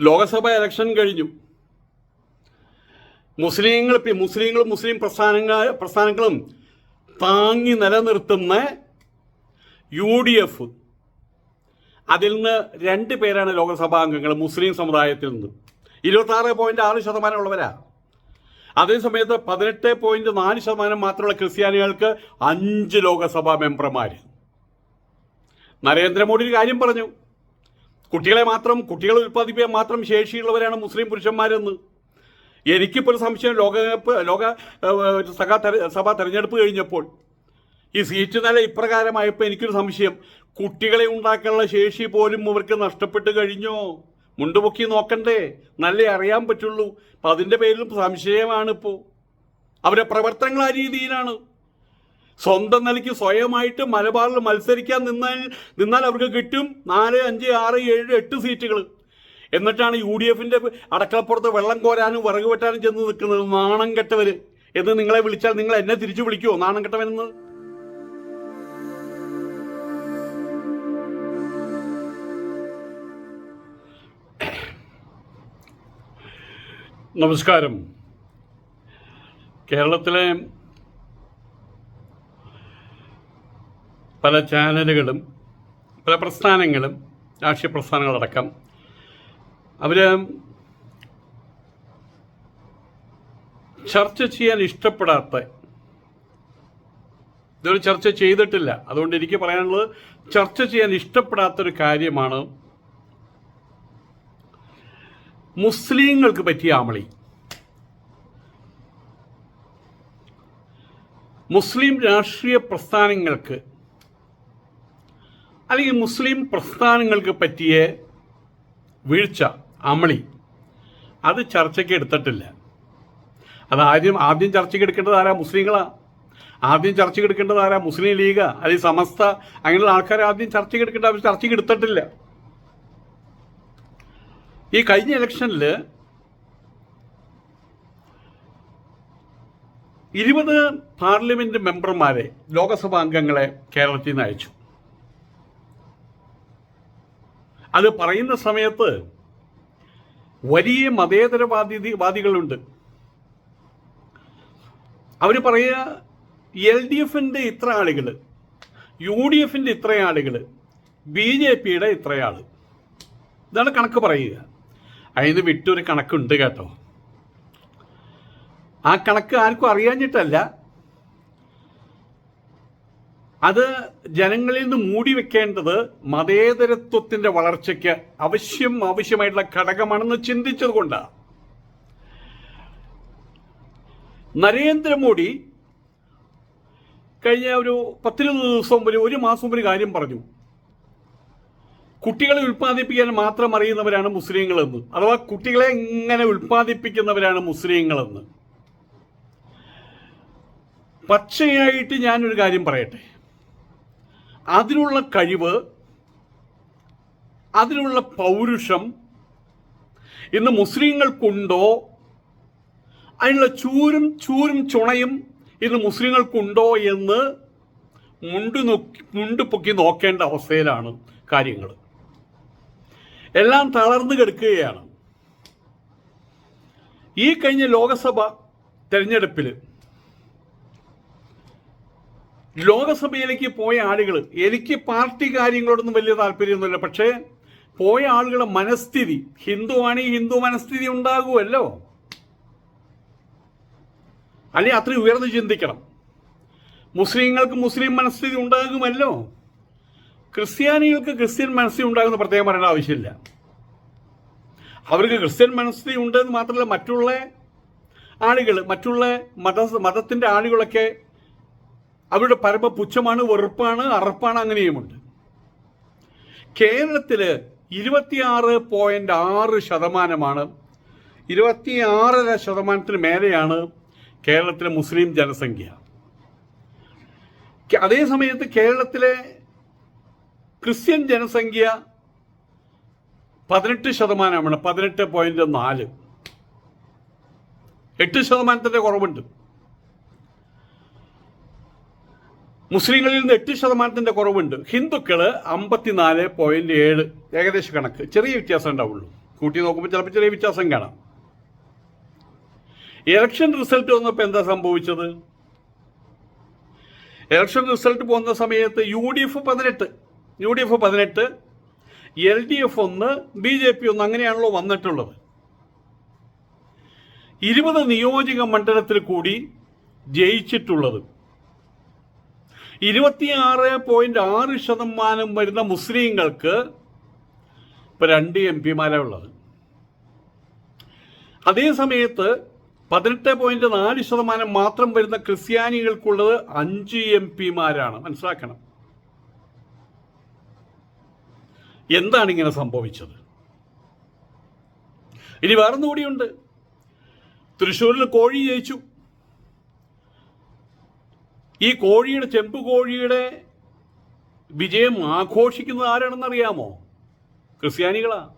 Lok Sabha election കഴിഞ്ഞു. മുസ്ലിങ്ങൾ മുസ്ലിങ്ങളും മുസ്ലിം പ്രസ്ഥാനങ്ങൾ പ്രസ്ഥാനങ്ങളും താങ്ങി നിലനിർത്തുന്ന യു ഡി എഫ്. അതിൽ നിന്ന് രണ്ട് പേരാണ് ലോകസഭാ അംഗങ്ങൾ മുസ്ലിം സമുദായത്തിൽ നിന്ന്. ഇരുപത്താറ് പോയിന്റ് ആറ് ശതമാനം ഉള്ളവരാ. അതേസമയത്ത് പതിനെട്ട് പോയിന്റ് നാല് ശതമാനം മാത്രമുള്ള ക്രിസ്ത്യാനികൾക്ക് അഞ്ച് ലോകസഭാ മെമ്പർമാർ നരേന്ദ്രമോദി ഒരു കാര്യം പറഞ്ഞു. കുട്ടികളെ മാത്രം കുട്ടികളെ ഉൽപ്പാദിപ്പിക്കാൻ മാത്രം ശേഷിയുള്ളവരാണ് മുസ്ലിം പുരുഷന്മാരെന്ന്. എനിക്കിപ്പോൾ ഒരു സംശയം ലോകകപ്പ് ലോക സഭാ സഭാ തെരഞ്ഞെടുപ്പ് കഴിഞ്ഞപ്പോൾ ഈ സീറ്റ് നില ഇപ്രകാരമായപ്പോൾ എനിക്കൊരു സംശയം. കുട്ടികളെ ഉണ്ടാക്കാനുള്ള ശേഷി പോലും ഇവർക്ക് നഷ്ടപ്പെട്ട് കഴിഞ്ഞോ? മുണ്ടുപൊക്കി നോക്കണ്ടേ? നല്ല അറിയാൻ പറ്റുള്ളൂ. അപ്പം അതിന്റെ പേരിലും സംശയമാണിപ്പോൾ അവരുടെ പ്രവർത്തനങ്ങൾ ആ രീതിയിലാണ്. സ്വന്തം നിലയ്ക്ക് സ്വയമായിട്ട് മലബാറിൽ മത്സരിക്കാൻ നിന്നാൽ നിന്നാൽ അവർക്ക് കിട്ടും നാല് അഞ്ച് ആറ് ഏഴ് എട്ട് സീറ്റുകൾ എന്നിട്ടാണ് യു ഡി എഫിന്റെ അടക്കളപ്പുറത്ത് വെള്ളം കോരാനും വിറക് വെട്ടാനും ചെന്ന് നിൽക്കുന്നത് നാണം കെട്ടവർ എന്ന് നിങ്ങളെ വിളിച്ചാൽ നിങ്ങൾ എന്നെ തിരിച്ചു വിളിക്കുമോ നാണം കെട്ടവനെന്ന് നമസ്കാരം. കേരളത്തിലെ പല ചാനലുകളും പല പ്രസ്ഥാനങ്ങളും രാഷ്ട്രീയ പ്രസ്ഥാനങ്ങളടക്കം അവർ ചർച്ച ചെയ്യാൻ ഇഷ്ടപ്പെടാത്ത ഇതൊരു ചർച്ച ചെയ്തിട്ടില്ല. അതുകൊണ്ട് എനിക്ക് പറയാനുള്ളത് ചർച്ച ചെയ്യാൻ ഇഷ്ടപ്പെടാത്തൊരു കാര്യമാണ് മുസ്ലിങ്ങൾക്ക് പറ്റിയ അമളി. മുസ്ലിം രാഷ്ട്രീയ പ്രസ്ഥാനങ്ങൾക്ക് അല്ലെങ്കിൽ മുസ്ലിം പ്രസ്ഥാനങ്ങൾക്ക് പറ്റിയ വീഴ്ച അമളി അത് ചർച്ചയ്ക്ക് എടുത്തിട്ടില്ല. അത് ആദ്യം ആദ്യം ചർച്ചയ്ക്ക് എടുക്കേണ്ടത് ആരാ? മുസ്ലിങ്ങളാ. ആദ്യം ചർച്ചയ്ക്ക് എടുക്കേണ്ടത് ആരാ? മുസ്ലിം ലീഗ് അല്ലെങ്കിൽ സമസ്ത അങ്ങനെയുള്ള ആൾക്കാർ ആദ്യം ചർച്ചയ്ക്ക് എടുക്കേണ്ട ആവശ്യം ചർച്ചയ്ക്ക് എടുത്തിട്ടില്ല. ഈ കഴിഞ്ഞ ഇലക്ഷനിൽ ഇരുപത് പാർലമെന്റ് മെമ്പർമാരെ ലോകസഭാ അംഗങ്ങളെ കേരളത്തിൽ നിന്ന് അയച്ചു. അത് പറയുന്ന സമയത്ത് വലിയ മതേതരവാദി വാദികളുണ്ട്. അവർ പറയുക എൽ ഡി എഫിന്റെ ഇത്ര ആളുകൾ യു ഡി എഫിന്റെ ഇത്ര ആളുകൾ ബി ജെ പിയുടെ ഇത്ര ആൾ ഇതാണ് കണക്ക് പറയുക. അതിന് വിട്ടൊരു കണക്കുണ്ട് കേട്ടോ. ആ കണക്ക് ആർക്കും അറിയാഞ്ഞിട്ടല്ല അത് ജനങ്ങളിൽ നിന്ന് മൂടി വെക്കേണ്ടത് മതേതരത്വത്തിന്റെ വളർച്ചയ്ക്ക് അവശ്യം ആവശ്യമായിട്ടുള്ള ഘടകമാണെന്ന് ചിന്തിച്ചത് കൊണ്ടാണ് നരേന്ദ്രമോദി കഴിഞ്ഞ ഒരു പത്തിരുപത് ദിവസം ഒരു ഒരു മാസം ഒരു കാര്യം പറഞ്ഞു. കുട്ടികളെ ഉൽപ്പാദിപ്പിക്കാൻ മാത്രം അറിയുന്നവരാണ് മുസ്ലിങ്ങളെന്ന്. അഥവാ കുട്ടികളെ എങ്ങനെ ഉൽപ്പാദിപ്പിക്കുന്നവരാണ് മുസ്ലിങ്ങളെന്ന്. പച്ചയായിട്ട് ഞാനൊരു കാര്യം പറയട്ടെ. അതിനുള്ള കഴിവ് അതിനുള്ള പൗരുഷം ഇന്ന് മുസ്ലിങ്ങൾക്കുണ്ടോ? അതിനുള്ള ചൂരും ചൂരും ചുണയും ഇന്ന് മുസ്ലിങ്ങൾക്കുണ്ടോ എന്ന് മുണ്ടു നോക്കി മുണ്ടു പൊക്കി നോക്കേണ്ട അവസ്ഥയിലാണ് കാര്യങ്ങൾ എല്ലാം തളർന്നു കിടക്കുകയാണ്. ഈ കഴിഞ്ഞ ലോകസഭ തെരഞ്ഞെടുപ്പിൽ ലോകസഭയിലേക്ക് പോയ ആളുകൾ എനിക്ക് പാർട്ടി കാര്യങ്ങളോടൊന്നും വലിയ താല്പര്യമൊന്നുമില്ല. പക്ഷേ പോയ ആളുകളുടെ മനസ്ഥിതി ഹിന്ദുവാണെങ്കിൽ ഹിന്ദു മനസ്ഥിതി ഉണ്ടാകുമല്ലോ. അല്ലെ അത്രയും ഉയർന്ന് ചിന്തിക്കണം. മുസ്ലിങ്ങൾക്ക് മുസ്ലിം മനസ്ഥിതി ഉണ്ടാകുമല്ലോ. ക്രിസ്ത്യാനികൾക്ക് ക്രിസ്ത്യൻ മനസ്ഥിതി ഉണ്ടാകുന്ന പ്രത്യേകം പറയേണ്ട ആവശ്യമില്ല. അവർക്ക് ക്രിസ്ത്യൻ മനസ്ഥിതി ഉണ്ടെന്ന് മാത്രമല്ല മറ്റുള്ള ആളുകൾ മറ്റുള്ള മത മതത്തിന്റെ ആളുകളൊക്കെ അവരുടെ പരമപുച്ഛമാണ് വെറുപ്പാണ് അറപ്പാണ് അങ്ങനെയുമുണ്ട്. കേരളത്തിൽ ഇരുപത്തിയാറ് പോയിന്റ് ആറ് ശതമാനമാണ് ഇരുപത്തിയാറര ശതമാനത്തിന് മേലെയാണ് കേരളത്തിലെ മുസ്ലിം ജനസംഖ്യ. അതേ സമയത്ത് കേരളത്തിലെ ക്രിസ്ത്യൻ ജനസംഖ്യ പതിനെട്ട് ശതമാനമാണ് പതിനെട്ട് പോയിന്റ് നാല്. എട്ട് ശതമാനത്തിന്റെ കുറവുണ്ട്. മുസ്ലിങ്ങളിൽ നിന്ന് എട്ട് ശതമാനത്തിന്റെ കുറവുണ്ട്. ഹിന്ദുക്കൾ അമ്പത്തിനാല് പോയിന്റ് ഏഴ് ഏകദേശ കണക്ക്. ചെറിയ വ്യത്യാസം ഉണ്ടാവുള്ളൂ. കൂട്ടി നോക്കുമ്പോൾ ചിലപ്പോൾ ചെറിയ വ്യത്യാസം കാണാം. ഇലക്ഷൻ റിസൾട്ട് വന്നപ്പോൾ എന്താ സംഭവിച്ചത്? ഇലക്ഷൻ റിസൾട്ട് പോകുന്ന സമയത്ത് യു ഡി എഫ് പതിനെട്ട്. യു ഡി എഫ് പതിനെട്ട് എൽ ഡി എഫ് ഒന്ന് ബി ജെ പി ഒന്ന് അങ്ങനെയാണല്ലോ വന്നിട്ടുള്ളത്. ഇരുപത് നിയോജക മണ്ഡലത്തിൽ കൂടി ജയിച്ചിട്ടുള്ളത്. ഇരുപത്തിയാറ് പോയിന്റ് ആറ് ശതമാനം വരുന്ന മുസ്ലിങ്ങൾക്ക് ഇപ്പൊ രണ്ട് എം പിമാരാണ് ഉള്ളത്. അതേ സമയത്ത് പതിനെട്ട് പോയിന്റ് നാല് ശതമാനം മാത്രം വരുന്ന ക്രിസ്ത്യാനികൾക്കുള്ളത് അഞ്ച് എം പിമാരാണ്. മനസ്സിലാക്കണം. എന്താണ് ഇങ്ങനെ സംഭവിച്ചത്? ഇനി വേറൊന്നുകൂടിയുണ്ട് തൃശ്ശൂരിൽ കോഴി ജയിച്ചു. ഈ കോഴിയുടെ ചെമ്പ് കോഴിയുടെ വിജയം ആഘോഷിക്കുന്നത് ആരാണെന്ന് അറിയാമോ ക്രിസ്ത്യാനികളാ.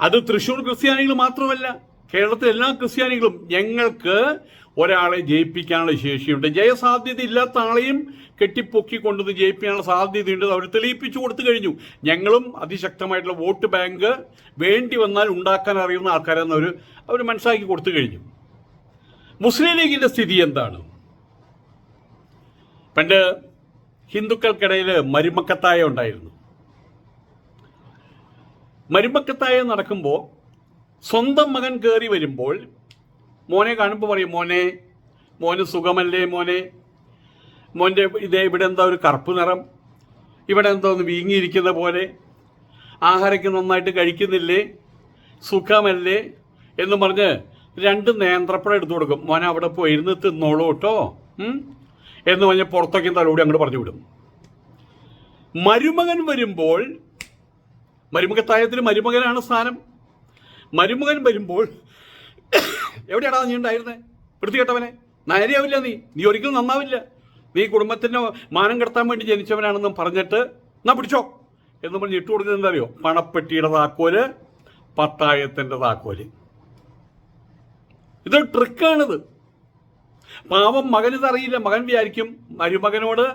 അത് തൃശ്ശൂർ ക്രിസ്ത്യാനികൾ മാത്രമല്ല കേരളത്തിലെ എല്ലാ ക്രിസ്ത്യാനികളും ഞങ്ങൾക്ക് ഒരാളെ ജയിപ്പിക്കാനുള്ള ശേഷിയുണ്ട്. ജയസാധ്യത ഇല്ലാത്ത ആളെയും കെട്ടിപ്പൊക്കി കൊണ്ടുവന്ന് ജയിപ്പിക്കാനുള്ള സാധ്യതയുണ്ട്. അവർ തെളിയിപ്പിച്ചു കൊടുത്തു കഴിഞ്ഞു. ഞങ്ങളും അതിശക്തമായിട്ടുള്ള വോട്ട് ബാങ്ക് വേണ്ടി വന്നാൽ ഉണ്ടാക്കാൻ അറിയുന്ന ആൾക്കാരെന്ന് അവർ അവർ മനസ്സിലാക്കി കൊടുത്തു കഴിഞ്ഞു. മുസ്ലിം ലീഗിന്റെ സ്ഥിതി എന്താണ്? പണ്ട് ഹിന്ദുക്കൾക്കിടയിൽ മരുമക്കത്തായ ഉണ്ടായിരുന്നു. മരുമക്കത്തായ നടക്കുമ്പോൾ സ്വന്തം മകൻ കയറി വരുമ്പോൾ മോനെ കാണുമ്പോൾ പറയും മോനെ മോന് സുഖമല്ലേ മോനെ? മോന്റെ ഇതേ ഇവിടെ എന്താ ഒരു കറുപ്പ് നിറം? ഇവിടെ എന്താ ഒന്ന് വീങ്ങിയിരിക്കുന്ന പോലെ? ആഹാരമൊക്കെ നന്നായിട്ട് കഴിക്കുന്നില്ലേ? സുഖമല്ലേ? എന്ന് പറഞ്ഞ് രണ്ട് നേന്ത്രപ്പഴം എടുത്തു കൊടുക്കും. മോനെ അവിടെ പോയി ഇരുന്ന് തിന്നോളൂ കേട്ടോ? എന്ന് പറഞ്ഞ് പുറത്തേക്കും തലോടി അങ്ങോട്ട് പറഞ്ഞു വിടും. മരുമകൻ വരുമ്പോൾ മരുമകത്തായത്തിൽ മരുമകനാണ് സ്ഥാനം. മരുമകൻ വരുമ്പോൾ എവിടെയാടാ നീ ഉണ്ടായിരുന്നേ? വൃത്തികെട്ടവനെ. നേരെയാവില്ല നീ. നീ ഒരിക്കലും നന്നാവില്ല. നീ കുടുംബത്തിന്റെ മാനം കിടത്താൻ വേണ്ടി ജനിച്ചവനാണെന്നും പറഞ്ഞിട്ട് എന്നാ പിടിച്ചോ എന്ന് പറഞ്ഞ് ഇട്ട് കൊടുക്കുന്നത് എന്താ അറിയോ പണപ്പെട്ടിയുടെ താക്കോൽ പത്തായത്തിന്റെ താക്കോൽ. ഇത് ട്രിക്കാണിത് പാവം മകന് ഇതറിയില്ല. മകൻ വിചാരിക്കും മരുമകനോട്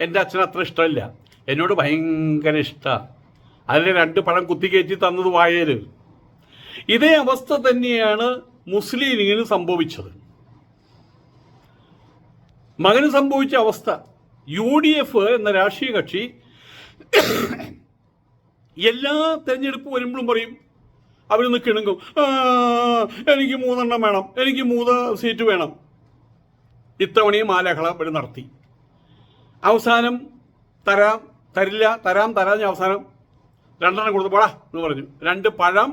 എന്റെ അച്ഛൻ അത്ര ഇഷ്ടമില്ല. എന്നോട് ഭയങ്കര ഇഷ്ടമാണ് അതിൽ രണ്ട് പഴം കുത്തിക്കയറ്റി തന്നത് വായേര്. ഇതേ അവസ്ഥ തന്നെയാണ് മുസ്ലിം ലീഗിന് സംഭവിച്ചത്. മകന് സംഭവിച്ച അവസ്ഥ. യു ഡി എഫ് എന്ന രാഷ്ട്രീയ കക്ഷി എല്ലാ തെരഞ്ഞെടുപ്പ് വരുമ്പോഴും പറയും അവരൊന്ന് കിണുങ്ങും "ആ, എനിക്ക് മൂന്നെണ്ണം വേണം. എനിക്ക് മൂന്ന് സീറ്റ് വേണം. ഇത്തവണയും ആ ലഹളം നടത്തി. അവസാനം തരാം തരില്ല തരാം തരാം അവസാനം രണ്ടെണ്ണം കൊടുത്തു പോടാ എന്ന് പറഞ്ഞു. രണ്ട് പഴം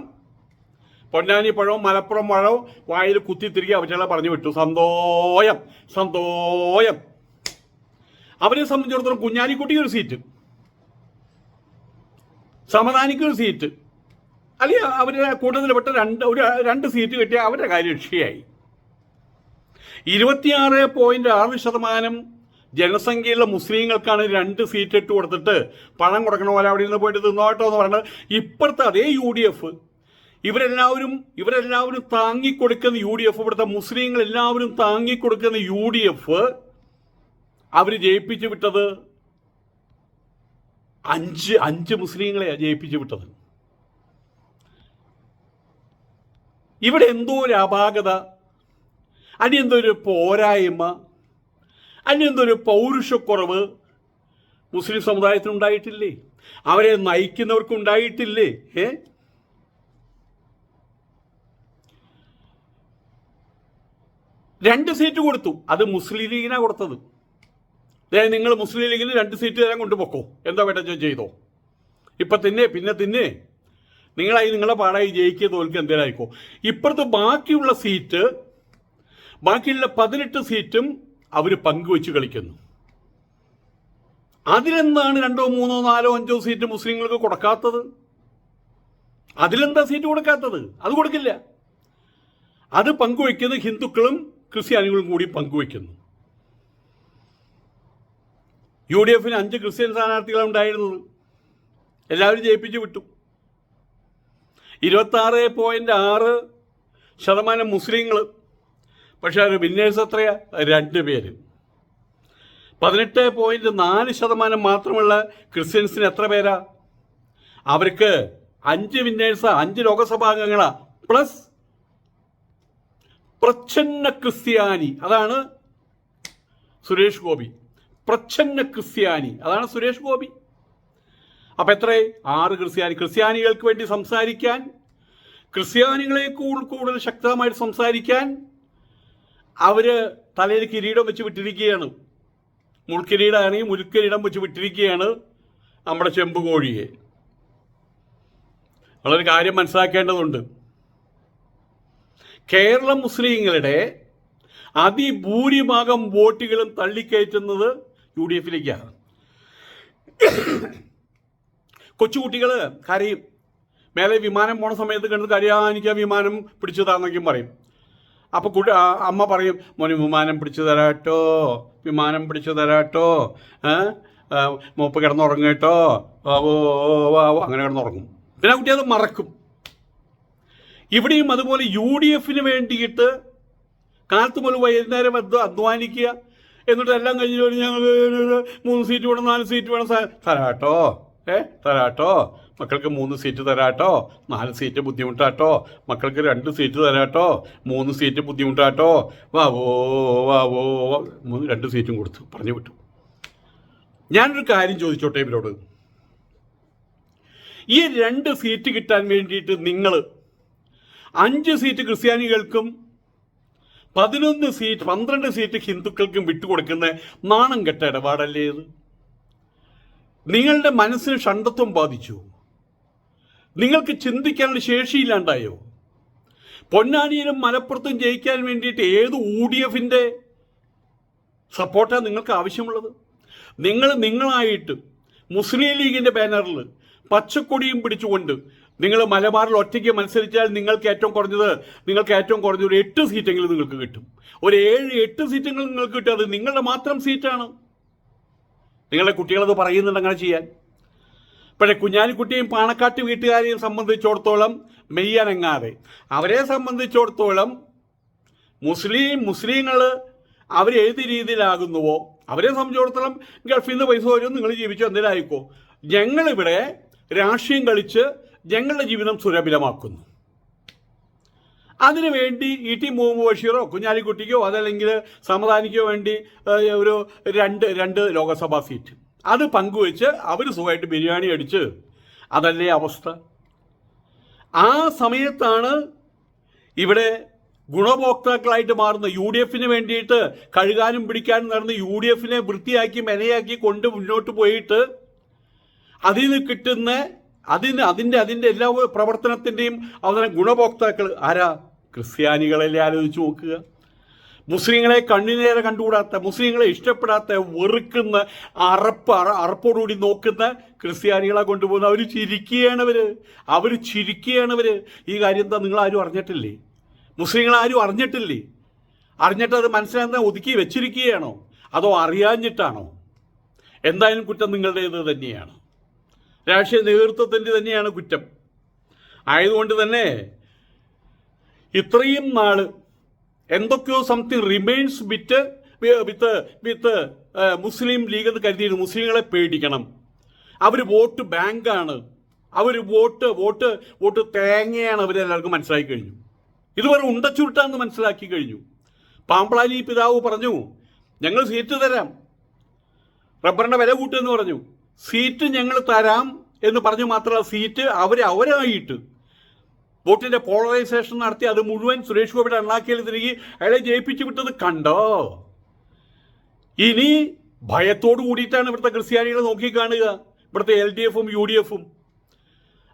പൊന്നാനി പഴവും മലപ്പുറം പഴവും വായിൽ കുത്തി തിരികെ അവറ്റകളെ പറഞ്ഞു വിട്ടു. സന്തോയം സന്തോയം അവരെ സംബന്ധിച്ചിടത്തോളം കുഞ്ഞാലിക്കുട്ടിക്ക് ഒരു സീറ്റ്. സമദാനിക്ക് ഒരു സീറ്റ്. അല്ലെങ്കിൽ അവരുടെ കൂട്ടത്തിൽപ്പെട്ട രണ്ട് ഒരു രണ്ട് സീറ്റ് കിട്ടിയ അവരുടെ കാര്യം രക്ഷയായി ഇരുപത്തിയാറ് പോയിന്റ് ആറ് ശതമാനം ജനസംഖ്യയുള്ള മുസ്ലിങ്ങൾക്കാണ് രണ്ട് സീറ്റ് ഇട്ട് കൊടുത്തിട്ട് പണം കൊടുക്കണ പോലെ അവിടെ നിന്ന് പോയിട്ട് തിന്നോട്ടോ എന്ന് പറഞ്ഞത് ഇപ്പോഴത്തെ അതേ യു ഡി എഫ്. ഇവരെല്ലാവരും ഇവരെല്ലാവരും താങ്ങിക്കൊടുക്കുന്ന യു ഡി എഫ് ഇവിടുത്തെ മുസ്ലിങ്ങൾ എല്ലാവരും താങ്ങിക്കൊടുക്കുന്ന യു ഡി എഫ് അവർ ജയിപ്പിച്ചു വിട്ടത് അഞ്ച് അഞ്ച് മുസ്ലിങ്ങളെയാണ് ജയിപ്പിച്ചു വിട്ടത്. ഇവിടെ എന്തോ ഒരു അപാകത. ഒരു പോരായ്മ? അതിനെന്തൊരു പൗരുഷക്കുറവ്? മുസ്ലിം സമുദായത്തിനുണ്ടായിട്ടില്ലേ? അവരെ നയിക്കുന്നവർക്കുണ്ടായിട്ടില്ലേ? ഏ? രണ്ട് സീറ്റ് കൊടുത്തു. അത് മുസ്ലിം ലീഗിനാണ് കൊടുത്തത്. ദേ നിങ്ങൾ മുസ്ലിം ലീഗിന് രണ്ട് സീറ്റ് തരാൻ കൊണ്ടുപോക്കോ. എന്താ വേണ്ട ചെയ്തോ? ഇപ്പൊ തിന്നെ പിന്നെ തിന്നെ. നിങ്ങളായി നിങ്ങളെ പാടായി ജയിക്കുക തോൽക്കുക എന്തേലായിക്കോ ഇപ്പുറത്ത് ബാക്കിയുള്ള സീറ്റ് ബാക്കിയുള്ള പതിനെട്ട് സീറ്റും അവർ പങ്കുവെച്ച് കളിക്കുന്നു. അതിലെന്താണ് രണ്ടോ മൂന്നോ നാലോ അഞ്ചോ സീറ്റ് മുസ്ലിങ്ങൾക്ക് കൊടുക്കാത്തത്? അതിലെന്താ സീറ്റ് കൊടുക്കാത്തത്? അത് കൊടുക്കില്ല. അത് പങ്കുവെക്കുന്നത് ഹിന്ദുക്കളും ക്രിസ്ത്യാനികളും കൂടി പങ്കുവെക്കുന്നു. യു ഡി എഫിന് അഞ്ച് ക്രിസ്ത്യൻ സ്ഥാനാർത്ഥികളാണ് ഉണ്ടായിരുന്നത്. എല്ലാവരും ജയിപ്പിച്ചു വിട്ടു. ഇരുപത്താറ് പോയിന്റ് ആറ് ശതമാനം മുസ്ലിങ്ങൾ പക്ഷേ അത് വിന്നേഴ്സ് എത്രയാ? രണ്ട് പേര്. പതിനെട്ട് പോയിന്റ് നാല് ശതമാനം മാത്രമുള്ള ക്രിസ്ത്യൻസിന് എത്ര പേരാ? അവർക്ക് അഞ്ച് വിന്നേഴ്സ് അഞ്ച് ലോകസഭാംഗങ്ങളാ പ്ലസ് പ്രച്ഛന്ന ക്രിസ്ത്യാനി അതാണ് സുരേഷ് ഗോപി. പ്രച്ഛന്ന ക്രിസ്ത്യാനി അതാണ് സുരേഷ് ഗോപി. അപ്പം എത്ര? ആറ് ക്രിസ്ത്യാനി. ക്രിസ്ത്യാനികൾക്ക് വേണ്ടി സംസാരിക്കാൻ ക്രിസ്ത്യാനികളെ കൂടുതൽ കൂടുതൽ ശക്തമായിട്ട് സംസാരിക്കാൻ അവർ തലയിൽ കിരീടം വെച്ച് വിട്ടിരിക്കുകയാണ്. മുൾക്കിരീടാണെങ്കിൽ മുൽക്കിരീടം വെച്ച് വിട്ടിരിക്കുകയാണ് നമ്മുടെ ചെമ്പ് കോഴിയെ. വളരെ കാര്യം മനസ്സിലാക്കേണ്ടതുണ്ട്. കേരള മുസ്ലിങ്ങളുടെ അതിഭൂരിഭാഗം വോട്ടുകളും തള്ളിക്കയറ്റുന്നത് യു ഡി എഫിലേക്കാണ് കൊച്ചുകുട്ടികൾ കരയും. മേലെ വിമാനം പോണ സമയത്ത് കണ്ടത് കരയാ എനിക്ക് ആ വിമാനം പിടിച്ചതാന്നൊക്കെയും പറയും. അപ്പോൾ കുട്ടി അമ്മ പറയും മോനെ വിമാനം പിടിച്ചു തരാട്ടോ വിമാനം പിടിച്ചു തരാട്ടോ മൂപ്പ് കിടന്നുറങ്ങട്ടോ ആവോ വാവോ അങ്ങനെ കിടന്നുറങ്ങും. പിന്നെ കുട്ടി അത് മറക്കും. ഇവിടെയും അതുപോലെ യു ഡി എഫിന് വേണ്ടിയിട്ട് കാലത്ത് മുതൽ വൈകുന്നേരം അധ്വ- അധ്വാനിക്കുക. എന്നിട്ട് എല്ലാം കഴിഞ്ഞ് ഞങ്ങൾ മൂന്ന് സീറ്റ് വേണം നാല് സീറ്റ് വേണം തരാട്ടോ. ഏ? തരാട്ടോ. മക്കൾക്ക് മൂന്ന് സീറ്റ് തരാട്ടോ. നാല് സീറ്റ് ബുദ്ധിമുട്ടാട്ടോ. മക്കൾക്ക് രണ്ട് സീറ്റ് തരാട്ടോ. മൂന്ന് സീറ്റ് ബുദ്ധിമുട്ടാട്ടോ. വാവോ വാവോ മൂന്ന് രണ്ട് സീറ്റും കൊടുത്തു. പറഞ്ഞു വിട്ടു. ഞാനൊരു കാര്യം ചോദിച്ചോട്ടെ ഇവരോട്? ഈ രണ്ട് സീറ്റ് കിട്ടാൻ വേണ്ടിയിട്ട് നിങ്ങൾ അഞ്ച് സീറ്റ് ക്രിസ്ത്യാനികൾക്കും പതിനൊന്ന് സീറ്റ് പന്ത്രണ്ട് സീറ്റ് ഹിന്ദുക്കൾക്കും വിട്ടുകൊടുക്കുന്ന നാണം കെട്ട ഇടപാടല്ലേ ഇത്? നിങ്ങളുടെ മനസ്സിന് ഷണ്ടത്വം ബാധിച്ചു. നിങ്ങൾക്ക് ചിന്തിക്കാനുള്ള ശേഷിയില്ലാണ്ടായോ? പൊന്നാനിയിലും മലപ്പുറത്തും ജയിക്കാൻ വേണ്ടിയിട്ട് ഏത് യു ഡി എഫിന്റെ സപ്പോർട്ടാണ് നിങ്ങൾക്ക് ആവശ്യമുള്ളത്? നിങ്ങൾ നിങ്ങളായിട്ട് മുസ്ലിം ലീഗിന്റെ ബാനറിൽ പച്ചക്കൊടിയും പിടിച്ചുകൊണ്ട് നിങ്ങൾ മലബാറിൽ ഒറ്റയ്ക്ക് മത്സരിച്ചാൽ നിങ്ങൾക്ക് ഏറ്റവും കുറഞ്ഞത് നിങ്ങൾക്ക് ഏറ്റവും കുറഞ്ഞ ഒരു എട്ട് സീറ്റെങ്കിലും നിങ്ങൾക്ക് കിട്ടും. ഒരു ഏഴ് എട്ട് സീറ്റെങ്കിലും നിങ്ങൾക്ക് കിട്ടും. അത് നിങ്ങളുടെ മാത്രം സീറ്റാണ്. നിങ്ങളുടെ കുട്ടികളത് പറയുന്നുണ്ട് അങ്ങനെ ചെയ്യാൻ. പക്ഷേ കുഞ്ഞാലിക്കുട്ടിയും പാണക്കാട്ട് വീട്ടുകാരെയും സംബന്ധിച്ചിടത്തോളം മെയ്യനങ്ങാതെ. അവരെ സംബന്ധിച്ചിടത്തോളം മുസ്ലിം മുസ്ലിങ്ങൾ അവർ ഏത് രീതിയിലാകുന്നുവോ അവരെ സംബന്ധിച്ചിടത്തോളം ഗൾഫിൽ നിന്ന് പൈസ വരും നിങ്ങൾ ജീവിച്ചു എന്തിനായിക്കോ ഞങ്ങളിവിടെ രാഷ്ട്രീയം കളിച്ച് ഞങ്ങളുടെ ജീവിതം സുലഭിലമാക്കുന്നു അതിനുവേണ്ടി ഇ ടി മുഹമ്മദ് ബഷീറോ കുഞ്ഞാലിക്കുട്ടിക്കോ അതല്ലെങ്കിൽ സമദാനിക്കോ വേണ്ടി ഒരു രണ്ട് രണ്ട് ലോകസഭാ സീറ്റ്. അത് പങ്കുവെച്ച് അവർ സുഖമായിട്ട് ബിരിയാണി അടിച്ച്. അതല്ലേ അവസ്ഥ? ആ സമയത്താണ് ഇവിടെ ഗുണഭോക്താക്കളായിട്ട് മാറുന്ന യു ഡി എഫിന് വേണ്ടിയിട്ട് കഴുകാനും പിടിക്കാനും നടന്ന് യു ഡി എഫിനെ വൃത്തിയാക്കി മെനയാക്കി കൊണ്ട് മുന്നോട്ട് പോയിട്ട് അതിൽ നിന്ന് കിട്ടുന്ന അതിന് അതിന്റെ അതിന്റെ എല്ലാ പ്രവർത്തനത്തിന്റെയും അവസാനം ഗുണഭോക്താക്കൾ ആരാ? ക്രിസ്ത്യാനികളല്ലേ ആലോചിച്ച് നോക്കുക? മുസ്ലിങ്ങളെ കണ്ണിനേറെ കണ്ടുകൂടാത്ത മുസ്ലിങ്ങളെ ഇഷ്ടപ്പെടാത്ത വെറുക്കുന്ന അറപ്പ് അറപ്പോടുകൂടി നോക്കുന്ന ക്രിസ്ത്യാനികളെ കൊണ്ടുപോകുന്ന അവർ ചിരിക്കുകയാണ് അവർ അവർ ചിരിക്കുകയാണ് അവർ ഈ കാര്യം എന്താ നിങ്ങൾ ആരും അറിഞ്ഞിട്ടില്ലേ? മുസ്ലിങ്ങൾ ആരും അറിഞ്ഞിട്ടില്ലേ? അറിഞ്ഞിട്ട് അത് മനസ്സിലാകുന്ന ഒതുക്കി വെച്ചിരിക്കുകയാണോ? അതോ അറിയാഞ്ഞിട്ടാണോ? എന്തായാലും കുറ്റം നിങ്ങളുടേത് തന്നെയാണ്. രാഷ്ട്രീയ നേതൃത്വത്തിന്റെ തന്നെയാണ് കുറ്റം. ആയതുകൊണ്ട് തന്നെ ഇത്രയും നാൾ എന്തൊക്കെയോ സംതിങ് റിമെയിൻസ് വിറ്റ് വിത്ത് വിത്ത് മുസ്ലിം ലീഗ് എന്ന് കരുതിയിരുന്നു മുസ്ലിങ്ങളെ പേടിക്കണം. അവർ വോട്ട് ബാങ്കാണ്. അവർ വോട്ട് വോട്ട് വോട്ട് തേങ്ങയാണ് അവരെല്ലാവർക്കും മനസ്സിലാക്കി കഴിഞ്ഞു. ഇതുവരെ ഉണ്ടച്ചുരുട്ടാന്ന് മനസ്സിലാക്കി കഴിഞ്ഞു. പാമ്പ്ളാനി പിതാവ് പറഞ്ഞു ഞങ്ങൾ സീറ്റ് തരാം. റബ്ബറിന്റെ വില കൂട്ടുമെന്ന് പറഞ്ഞു. സീറ്റ് ഞങ്ങൾ തരാം എന്ന് പറഞ്ഞു മാത്രമല്ല സീറ്റ് അവർ അവരായിട്ട് വോട്ടിന്റെ പോളറൈസേഷൻ നടത്തി അത് മുഴുവൻ സുരേഷ് ഗോപിയുടെ അണ്ണാക്കിയിൽ തിരികെ അയാളെ ജയിപ്പിച്ചു വിട്ടത് കണ്ടോ? ഇനി ഭയത്തോടു കൂടിയിട്ടാണ് ഇവിടുത്തെ ക്രിസ്ത്യാനികളെ നോക്കിക്കാണുക ഇവിടുത്തെ എൽ ഡി എഫും യു ഡി എഫും.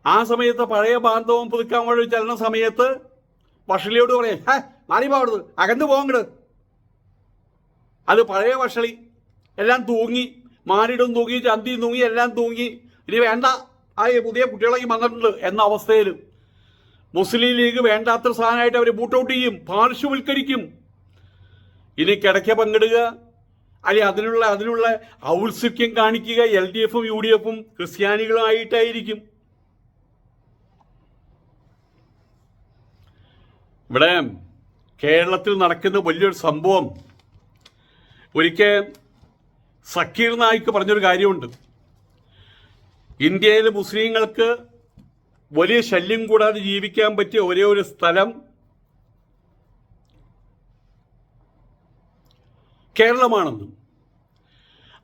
ആ സമയത്ത് പഴയ ബാന്ധവം പുതുക്കാൻ വഴി ചെല്ലുന്ന സമയത്ത് വഷളിയോട് പറയാം ഹേ മാറി പാടുന്നത് അകന്ന് പോകങ്ങട് അത് പഴയ വഷളി. എല്ലാം തൂങ്ങി. മാറിടും തൂങ്ങി ചന്തിയും തൂങ്ങി എല്ലാം തൂങ്ങി. ഇനി വേണ്ട. ആ പുതിയ കുട്ടികളൊക്കെ വന്നിട്ടുണ്ട് എന്ന അവസ്ഥയിൽ മുസ്ലിം ലീഗ് വേണ്ടാത്ത സാധനമായിട്ട് അവർ ബൂട്ടൗട്ട് ചെയ്യും പാർശ്വവൽക്കരിക്കും. ഇനി കിടക്ക പങ്കിടുക അല്ലെ അതിനുള്ള അതിനുള്ള ഔത്സുഖ്യം കാണിക്കുക എൽ ഡി എഫും യു ഡി എഫും ക്രിസ്ത്യാനികളുമായിട്ടായിരിക്കും ഇവിടെ കേരളത്തിൽ നടക്കുന്ന വലിയൊരു സംഭവം. ഒരിക്കൽ സക്കീർ നായിക്ക് പറഞ്ഞൊരു കാര്യമുണ്ട്. ഇന്ത്യയിലെ മുസ്ലിങ്ങൾക്ക് വലിയ ശല്യം കൂടാതെ ജീവിക്കാൻ പറ്റിയ ഒരേ ഒരു സ്ഥലം കേരളമാണെന്നും.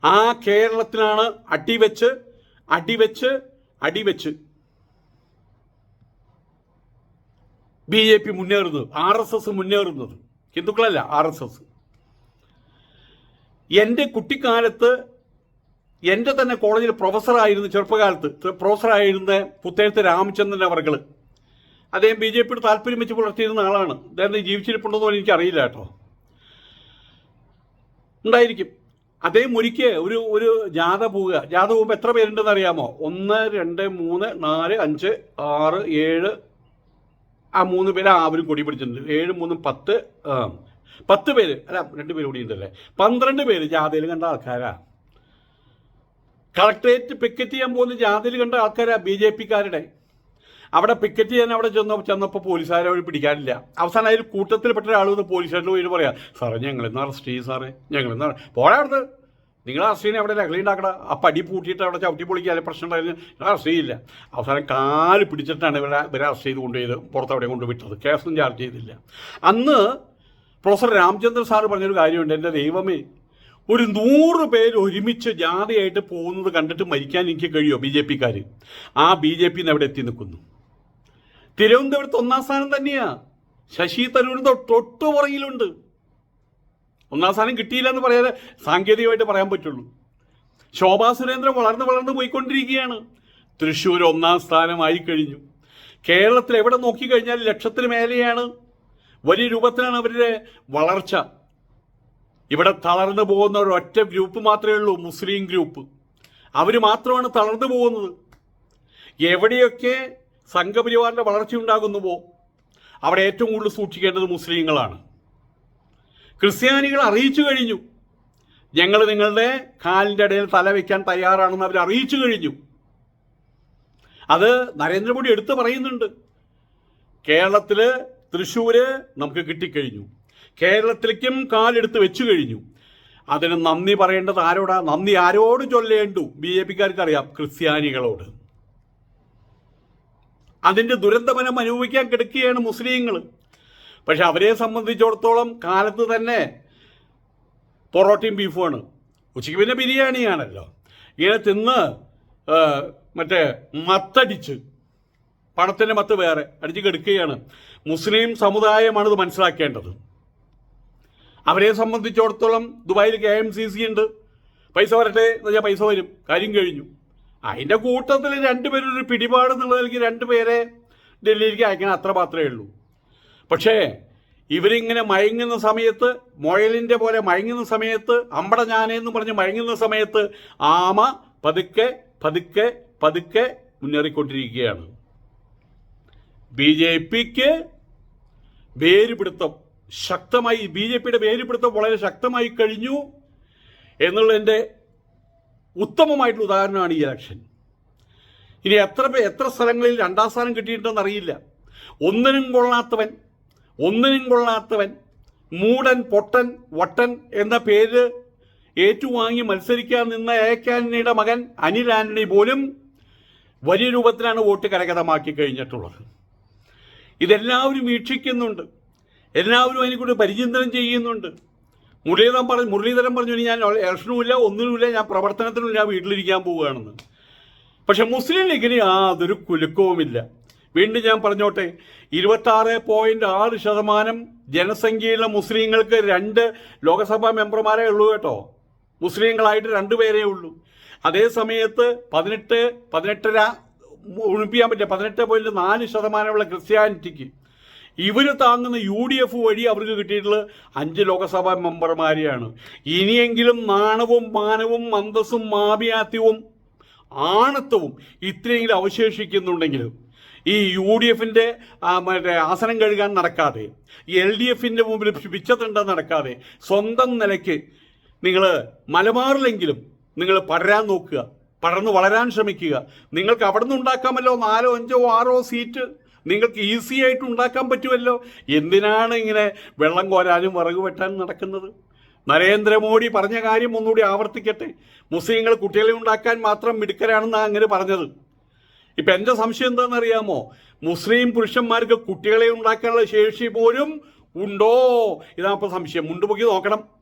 ആ കേരളത്തിനാണ് അടിവെച്ച് അടിവെച്ച് അടിവെച്ച് ബി ജെ പി മുന്നേറുന്നത് ആർ എസ് എസ് മുന്നേറുന്നത്. ഹിന്ദുക്കളല്ല ആർ എസ് എസ്. എന്റെ കുട്ടിക്കാലത്ത് എന്റെ തന്നെ കോളേജിൽ പ്രൊഫസറായിരുന്നു ചെറുപ്പകാലത്ത്. പ്രൊഫസറായിരുന്ന പുത്തേഴത്ത് രാമചന്ദ്രൻ അവർകൾ അദ്ദേഹം ബി ജെ പിയുടെ താല്പര്യം വെച്ച് പുലർത്തിയിരുന്ന ആളാണ്. അദ്ദേഹം ജീവിച്ചിരിപ്പുണ്ടെന്നോ എനിക്കറിയില്ല കേട്ടോ. ഉണ്ടായിരിക്കും. അദ്ദേഹം ഒരിക്കൽ ഒരു ഒരു ജാഥ പോവുക. ജാഥ പോകുമ്പോൾ എത്ര പേരുണ്ടെന്ന് അറിയാമോ? ഒന്ന് രണ്ട് മൂന്ന് നാല് അഞ്ച് ആറ് ഏഴ്. ആ മൂന്ന് പേര് അവരും കൊടി പിടിച്ചിട്ടുണ്ട്. ഏഴ് മൂന്നും പത്ത് പത്ത് പേര്. അല്ല രണ്ട് പേര് കൂടി ഉണ്ടല്ലേ? പന്ത്രണ്ട് പേര് ജാഥയിൽ കണ്ട ആൾക്കാരാ. കളക്ടറേറ്റ് പിക്കറ്റ് ചെയ്യാൻ പോകുന്ന ജാതിൽ കണ്ട ആൾക്കാരാ ബി ജെ പിക്കാരുടെ. അവിടെ പിക്കറ്റ് ചെയ്യാൻ അവിടെ ചെന്ന ചെന്നപ്പോൾ പോലീസുകാരെ അവർ പിടിക്കാനില്ല. അവസാനം അതിൽ കൂട്ടത്തിൽപ്പെട്ട ഒരാൾ വന്ന് പോലീസുകാരുടെ പോയിട്ട് പറയാം സാറേ ഞങ്ങളിന്ന് അറസ്റ്റ് ചെയ്യും സാറേ. ഞങ്ങളിന്ന് പോരാ അവിടുന്ന്. നിങ്ങൾ അറസ്റ്റ് ചെയ്യുന്ന അവിടെ ലഹളി ഉണ്ടാക്കണം. ആ പടി പൂട്ടിയിട്ട് അവിടെ ചവിട്ടി പൊളിക്കാതെ പ്രശ്നം ഉണ്ടായിരുന്നു? അറസ്റ്റ് ചെയ്യില്ല. അവസാനം കാൽ പിടിച്ചിട്ടാണ് ഇവരെ ഇവരെ അറസ്റ്റ് ചെയ്ത് കൊണ്ടുപോയത്. പുറത്തവിടെ കൊണ്ടുവിട്ടത് കേസൊന്നും ചാർജ് ചെയ്തില്ല. അന്ന് പ്രൊഫസർ രാമചന്ദ്രൻ സാറ് പറഞ്ഞൊരു കാര്യമുണ്ട്. എന്റെ ദൈവമേ ഒരു നൂറ് പേര് ഒരുമിച്ച് ജാതിയായിട്ട് പോകുന്നത് കണ്ടിട്ട് മരിക്കാൻ എനിക്ക് കഴിയുമോ ബി ജെ പിക്കാർ ആ ബി ജെ പിന്ന് അവിടെ എത്തി നിൽക്കുന്നു. തിരുവനന്തപുരത്ത് ഒന്നാം സ്ഥാനം തന്നെയാ. ശശി തരൂരിന്റെ തൊട്ടു പുറകിലുണ്ട്. ഒന്നാം സ്ഥാനം കിട്ടിയില്ല എന്ന് പറയാതെ സാങ്കേതികമായിട്ട് പറയാൻ പറ്റുള്ളൂ. ശോഭാ സുരേന്ദ്രൻ വളർന്ന് വളർന്ന് പോയിക്കൊണ്ടിരിക്കുകയാണ്. തൃശ്ശൂർ ഒന്നാം സ്ഥാനമായി കഴിഞ്ഞു. കേരളത്തിൽ എവിടെ നോക്കിക്കഴിഞ്ഞാൽ ലക്ഷത്തിന് മേലെയാണ്. വലിയ രൂപത്തിലാണ് അവരുടെ വളർച്ച. ഇവിടെ തളർന്നു പോകുന്ന ഒരു ഒറ്റ ഗ്രൂപ്പ് മാത്രമേ ഉള്ളൂ മുസ്ലിം ഗ്രൂപ്പ്. അവർ മാത്രമാണ് തളർന്നു പോകുന്നത്. എവിടെയൊക്കെ സംഘപരിവാറിന്റെ വളർച്ച ഉണ്ടാകുന്നുവോ അവിടെ ഏറ്റവും കൂടുതൽ സൂക്ഷിക്കേണ്ടത് മുസ്ലിങ്ങളാണ്. ക്രിസ്ത്യാനികൾ അറിയിച്ചു കഴിഞ്ഞു. ഞങ്ങൾ നിങ്ങളുടെ കാലിന്റെ ഇടയിൽ തല വയ്ക്കാൻ തയ്യാറാണെന്ന് അവർ അറിയിച്ചു കഴിഞ്ഞു. അത് നരേന്ദ്രമോദി എടുത്തു പറയുന്നുണ്ട്. കേരളത്തിൽ തൃശ്ശൂർ നമുക്ക് കിട്ടിക്കഴിഞ്ഞു. കേരളത്തിലേക്കും കാലെടുത്ത് വെച്ചു കഴിഞ്ഞു. അതിന് നന്ദി പറയേണ്ടത് ആരോടാ? നന്ദി ആരോട് ചൊല്ലേണ്ടു? ബി ജെ പിക്കാർക്ക് അറിയാം ക്രിസ്ത്യാനികളോട്. അതിന്റെ ദുരന്തഫലം അനുഭവിക്കാൻ കിടക്കുകയാണ് മുസ്ലിങ്ങൾ പക്ഷെ അവരെ സംബന്ധിച്ചിടത്തോളം കാലത്ത് തന്നെ പൊറോട്ടയും ബീഫുമാണ്. ഉച്ചയ്ക്ക് പിന്നെ ബിരിയാണിയാണല്ലോ. ഇങ്ങനെ തിന്ന് മറ്റേ മത്തടിച്ച് പണത്തിന്റെ മത്ത് വേറെ അടിച്ച് കെടുക്കുകയാണ്. മുസ്ലിം സമുദായമാണ് ഇത് മനസ്സിലാക്കേണ്ടത്. അവരെ സംബന്ധിച്ചിടത്തോളം ദുബായിൽ കെ എം സി സി ഉണ്ട്. പൈസ വരട്ടെ എന്ന് വെച്ചാൽ പൈസ വരും. കാര്യം കഴിഞ്ഞു. അതിന്റെ കൂട്ടത്തിൽ രണ്ടുപേരും ഒരു പിടിപാട് എന്നുള്ളതിലേക്ക് രണ്ടുപേരെ ഡൽഹിയിലേക്ക് അയക്കണം അത്ര മാത്രമേ ഉള്ളൂ. പക്ഷേ ഇവരിങ്ങനെ മയങ്ങുന്ന സമയത്ത് മുയലിന്റെ പോലെ മയങ്ങുന്ന സമയത്ത് അമ്പട ഞാനെന്ന് പറഞ്ഞ് മയങ്ങുന്ന സമയത്ത് ആമ പതുക്കെ പതുക്കെ പതുക്കെ മുന്നേറിക്കൊണ്ടിരിക്കുകയാണ്. ബി ജെ പിക്ക് വേരുപിടുത്തം. ശക്തമായി ബി ജെ പിയുടെ വേരുപിടുത്തം വളരെ ശക്തമായി കഴിഞ്ഞു എന്നുള്ളതിന്റെ ഉത്തമമായിട്ടുള്ള ഉദാഹരണമാണ് ഈ ഇലക്ഷൻ. ഇനി എത്ര എത്ര സ്ഥലങ്ങളിൽ രണ്ടാം സ്ഥാനം കിട്ടിയിട്ടുണ്ടെന്ന് അറിയില്ല. ഒന്നിനും കൊള്ളാത്തവൻ ഒന്നിനും കൊള്ളാത്തവൻ മൂടൻ പൊട്ടൻ വട്ടൻ എന്ന പേര് ഏറ്റുവാങ്ങി മത്സരിക്കാൻ നിന്ന ഏക്കാനിയുടെ മകൻ അനിൽ ആന്റണി പോലും വലിയ രൂപത്തിലാണ് വോട്ട് കരകതമാക്കി കഴിഞ്ഞിട്ടുള്ളത്. ഇതെല്ലാവരും വീക്ഷിക്കുന്നുണ്ട്. എല്ലാവരും അതിനെക്കൂടി പരിചിന്തനം ചെയ്യുന്നുണ്ട്. മുരളീധരൻ പറഞ്ഞു മുരളീധരൻ പറഞ്ഞു "ഇനി ഞാൻ ഇലക്ഷനുമില്ല ഒന്നിനുമില്ല ഞാൻ പ്രവർത്തനത്തിനും ഞാൻ വീട്ടിലിരിക്കാൻ പോവുകയാണെന്ന്. പക്ഷെ മുസ്ലിം ലീഗിന് യാതൊരു കുലുക്കവുമില്ല. വീണ്ടും ഞാൻ പറഞ്ഞോട്ടെ ഇരുപത്താറ് പോയിന്റ് ആറ് ശതമാനം ജനസംഖ്യയുള്ള മുസ്ലിങ്ങൾക്ക് രണ്ട് ലോക്സഭാ മെമ്പർമാരേ ഉള്ളൂ കേട്ടോ. മുസ്ലിങ്ങളായിട്ട് രണ്ടുപേരേ ഉള്ളൂ. അതേ സമയത്ത് പതിനെട്ട് പതിനെട്ടര ഒഴിപ്പിക്കാൻ പറ്റില്ല പതിനെട്ട് പോയിന്റ് നാല് ശതമാനമുള്ള ക്രിസ്ത്യാനിറ്റിക്ക് ഇവർ താങ്ങുന്ന യു ഡി എഫ് വഴി അവർക്ക് കിട്ടിയിട്ടുള്ളത് അഞ്ച് ലോകസഭാ മെമ്പർമാരെയാണ്. ഇനിയെങ്കിലും നാണവും മാനവും മന്ദസും മാപിയാത്യവും ആണത്വവും ഇത്രയെങ്കിലും അവശേഷിക്കുന്നുണ്ടെങ്കിൽ ഈ യു ഡി എഫിന്റെ മറ്റേ ആസനം കഴുകാൻ നടക്കാതെ എൽ ഡി എഫിന്റെ മുമ്പിൽ പിച്ചത്തണ്ട നടക്കാതെ സ്വന്തം നിലയ്ക്ക് നിങ്ങൾ മലബാറിലെങ്കിലും നിങ്ങൾ പടരാൻ നോക്കുക പടർന്ന് വളരാൻ ശ്രമിക്കുക. നിങ്ങൾക്ക് അവിടെ നിന്ന് ഉണ്ടാക്കാമല്ലോ നാലോ അഞ്ചോ ആറോ സീറ്റ് നിങ്ങൾക്ക് ഈസി ആയിട്ട് ഉണ്ടാക്കാൻ പറ്റുമല്ലോ? എന്തിനാണ് ഇങ്ങനെ വെള്ളം കോരാനും വിറക് വെട്ടാനും നടക്കുന്നത്? നരേന്ദ്രമോദി പറഞ്ഞ കാര്യം ഒന്നുകൂടി ആവർത്തിക്കട്ടെ. മുസ്ലിങ്ങൾ കുട്ടികളെ ഉണ്ടാക്കാൻ മാത്രം മിടുക്കരാണെന്നാണ് അങ്ങനെ പറഞ്ഞത്. ഇപ്പൊ എന്റെ സംശയം എന്താണെന്നറിയാമോ? മുസ്ലിം പുരുഷന്മാർക്ക് കുട്ടികളെ ഉണ്ടാക്കാനുള്ള ശേഷി പോലും ഉണ്ടോ? ഇതാ ഇപ്പൊ സംശയം. മുണ്ടുപൊക്കി നോക്കണം.